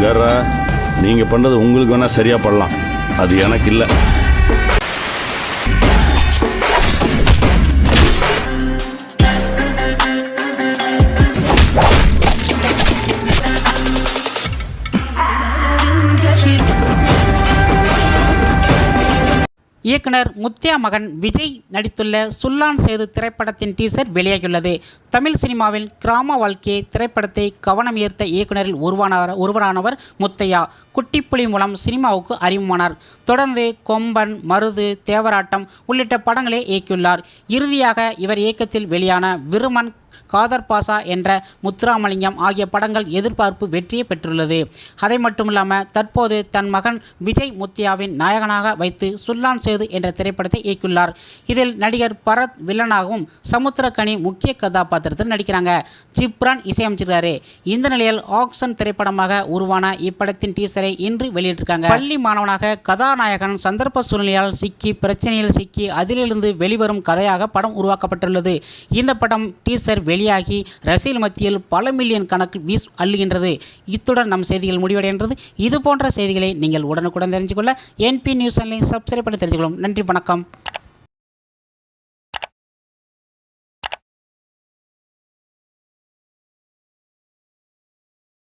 இங்கரா நீங்கள் பண்ணுறது உங்களுக்கு வேணால் சரியாக பண்ணலாம் அது எனக்கு இல்லை. இயக்குனர் முத்தியா மகன் விஜய் நடித்துள்ள சுல்லான் சேது திரைப்படத்தின் டீசர் வெளியாகியுள்ளது. தமிழ் சினிமாவில் கிராம வாழ்க்கையை திரைப்படத்தை கவனம் ஈர்த்த இயக்குனரில் உருவானவர் ஒருவரானவர் முத்தையா. குட்டிப்புலி மூலம் சினிமாவுக்கு அறிமுகமானார். தொடர்ந்து கொம்பன் மருது தேவராட்டம் உள்ளிட்ட படங்களை இயக்கியுள்ளார். இறுதியாக இவர் இயக்கத்தில் வெளியான விருமன் காதர் பாசா என்ற முத்துராமலிங்கம் ஆகிய படங்கள் எதிர்பார்ப்பு வெற்றியை பெற்றுள்ளது. அதை மட்டுமில்லாமல் தற்போது தன் மகன் விஜய் முத்தியாவின் நாயகனாக வைத்து சுல்லான் சேது என்ற திரைப்படத்தை இயக்கியுள்ளார். இதில் நடிகர் பரத் வில்லனாகவும் சமுத்திரக்கனி முக்கிய கதாபாத்திரத்தில் நடிக்கிறாங்க. ஜிப்ரான் இசையமைச்சிருக்காரு. இந்த நிலையில் ஆக்ஷன் திரைப்படமாக உருவான இப்படத்தின் டீசரை இன்று வெளியிட்டிருக்காங்க. பள்ளி மாணவனாக கதாநாயகன் சந்தர்ப்ப சூழ்நிலையால் சிக்கி பிரச்சனையில் சிக்கி அதிலிருந்து வெளிவரும் கதையாக படம் உருவாக்கப்பட்டுள்ளது. இந்த படம் டீசர் வெளியாகி ரசிகர்கள் மத்தியில் பல மில்லியன் கணக்கில் வீஸ் அள்ளுகின்றது. இத்துடன் நம் செய்திகள் முடிவடைகின்றது. இது போன்ற செய்திகளை நீங்கள் உடனுக்குடன் தெரிஞ்சுக்கொள்ள என்பி நியூஸ் சேனலை சப்ஸ்கிரைப் பண்ணி தெரிஞ்சுக்கொள்ளும் நன்றி வணக்கம்.